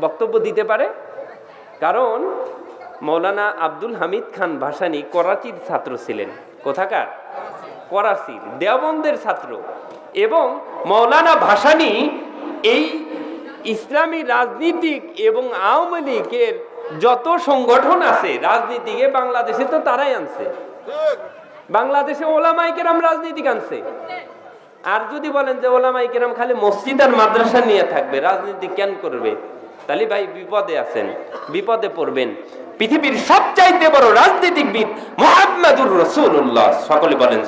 বক্তব্য দিতে পারে? কারণ মৌলানা আব্দুল হামিদ খান ভাসানী করাচির ছাত্র ছিলেন। কোথাকার? করাচির দেওবন্দের ছাত্র। এবং মৌলানা ভাসানী এই ইসলামী রাজনীতিক এবং আওয়ামী লীগের যত সংগঠন আছে, রাজনীতিকে বাংলাদেশে তো তারাই আনছে। বাংলাদেশে ওলামাই কেরাম রাজনীতিক আনছে। আর যদি বলেন যে ওলামাই কেরাম খালি মসজিদ আর মাদ্রাসা নিয়ে থাকবে, রাজনীতি কেন করবে? তাহলে ভাই বিপদে আছেন, বিপদে পড়বেন। পৃথিবীর সবচাইতে বড় রাজনীতিকবিদ মোহাম্মদুর রসুল্লাহ সকলে বলেন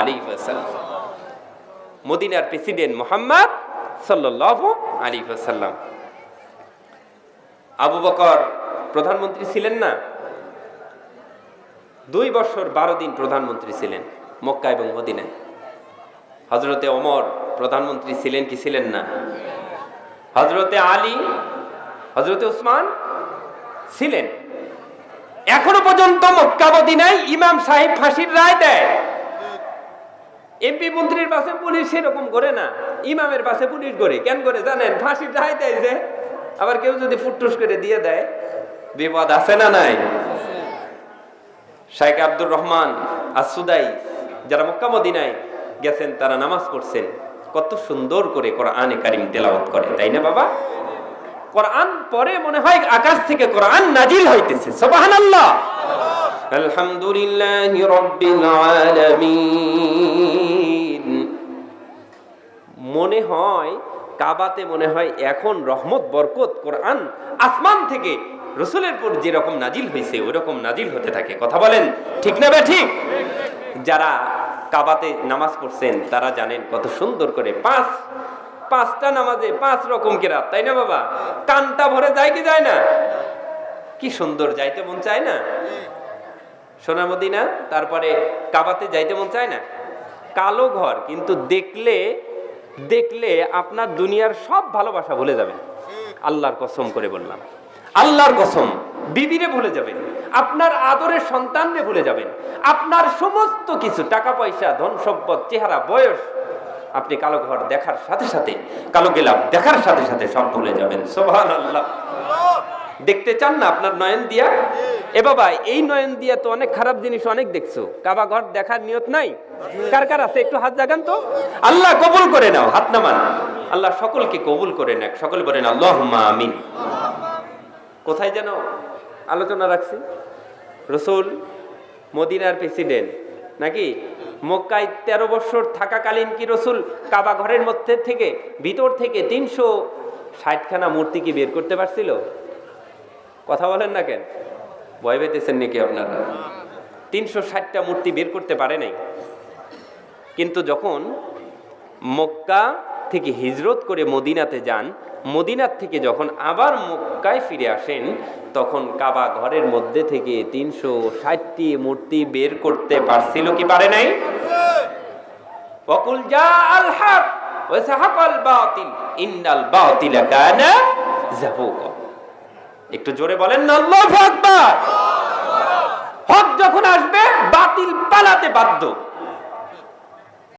আলাইহি ওয়াসাল্লাম। মদিনার প্রেসিডেন্ট মোহাম্মদ সাল্লাল্লাহু আলাইহি ওয়াসাল্লাম। আবু বকর প্রধানমন্ত্রী ছিলেন না? দুই বছর বারো দিন প্রধানমন্ত্রী ছিলেন, মক্কা এবং মদিনায়। হজরতে ওমর প্রধানমন্ত্রী ছিলেন কি ছিলেন না? হজরতে আলী হজরতে উসমান ছিলেন। এখনও পর্যন্ত মক্কা মদিনায় ইমাম সাহেব ফাঁসির রায় দেয়। এমপি মন্ত্রীর পাশে পুলিশ সেরকম করে না। ইমামের পাশে পুলিশ করে। কেন করে জানেন? ফাঁসির রায় দেয় যে, আবার কেউ যদি ফুটটুস করে দিয়ে দেয়, বিপদ আছে না নাই? শাইখ আব্দুর রহমান আসুদাই যারা মক্কা মদিনায় গেছেন, তারা নামাজ পড়ছেন। কত সুন্দর করে কোরআনে কারিম তেলাওয়াত করে তাই না বাবা? কোরআন পরে মনে হয় আকাশ থেকে কোরআন নাজিল হইতেছে সুবহানাল্লাহ। আলহামদুলিল্লাহ রাব্বিল আলামিন। মনে হয় কাবাতে মনে হয় এখন রহমত বরকত কোরআন আসমান থেকে রসুলের পর যেরকম নাজিল হয়েছে ওই রকম নাজিল হতে থাকে। কথা বলেন ঠিক না বে ঠিক? যারা কাবাতে নামাজ পড়ছেন, তারা জানেন কত সুন্দর করে পাঁচ, পাঁচটা নামাজে পাঁচ রকম কেরাত, তাই না বাবা? কানটা ভরে যায় কি যায় না? কি সুন্দর, যাইতে মন চায় না? সোনামদিনা, তারপরে কাবাতে যাইতে মন চায় না? কালো ঘর, কিন্তু দেখলে দেখলে আপনার দুনিয়ার সব ভালোবাসা ভুলে যাবেন। আল্লাহর কসম করে বললাম। আল্লাহর কসম, বিবিরে ভুলে যাবেন। আপনার আদরের সন্তানরে ভুলে যাবেন। আপনার সমস্ত কিছু, টাকা পয়সা, ধন সম্পদ, চেহারা, বয়স, আপনি কালো ঘর দেখার সাথে সাথে, কালো গেলাম দেখার সাথে সাথে সব ভুলে যাবেন। সোভান আল্লাহ দেখতে চান না আপনার নয়ন দিয়া? এ বাবা, এই নয়ন দিয়া তো অনেক খারাপ জিনিস অনেক দেখছ। কাবা ঘর দেখার নিয়ত নাই? কার কার আছে? একটু হাত জাগান তো। আল্লাহ কবুল করে নাও, হাত নামান। আল্লাহ সকলকে কবুল করে নেক। সকলে বলেন আল্লাহ আমিন। কোথায় যেন আলোচনা রাখছি। রসুল মদিনার প্রেসিডেন্ট। নাকি? মক্কায় তেরো বছর থাকাকালীন কি রসুল কাবা ঘরের মধ্যে থেকে, ভিতর থেকে তিনশো ষাটখানা মূর্তি কি বের করতে পারছিল? কথা বলেন না কেন? ভয় পেতেছেন নাকি আপনারা? তিনশো ষাটটা মূর্তি বের করতে পারে নাই। কিন্তু যখন মক্কা থেকে হিজরত করে মদিনাতে যান, মদিনার থেকে যখন আবার মক্কায় ফিরে আসেন, তখন কাবা ঘরের মধ্যে থেকে তিনশো ষাটটি মূর্তি বের করতে পারছিল কি পারে নাই? ওয়াকুল জা আল হক ওয়া সাহাকাল বাতিল, ইন্নাল বাতিলা কানা যাহুকা। একটু জোরে বলেন না, আল্লাহু আকবার। হক যখন আসবে, বাতিল পালাতে বাধ্য।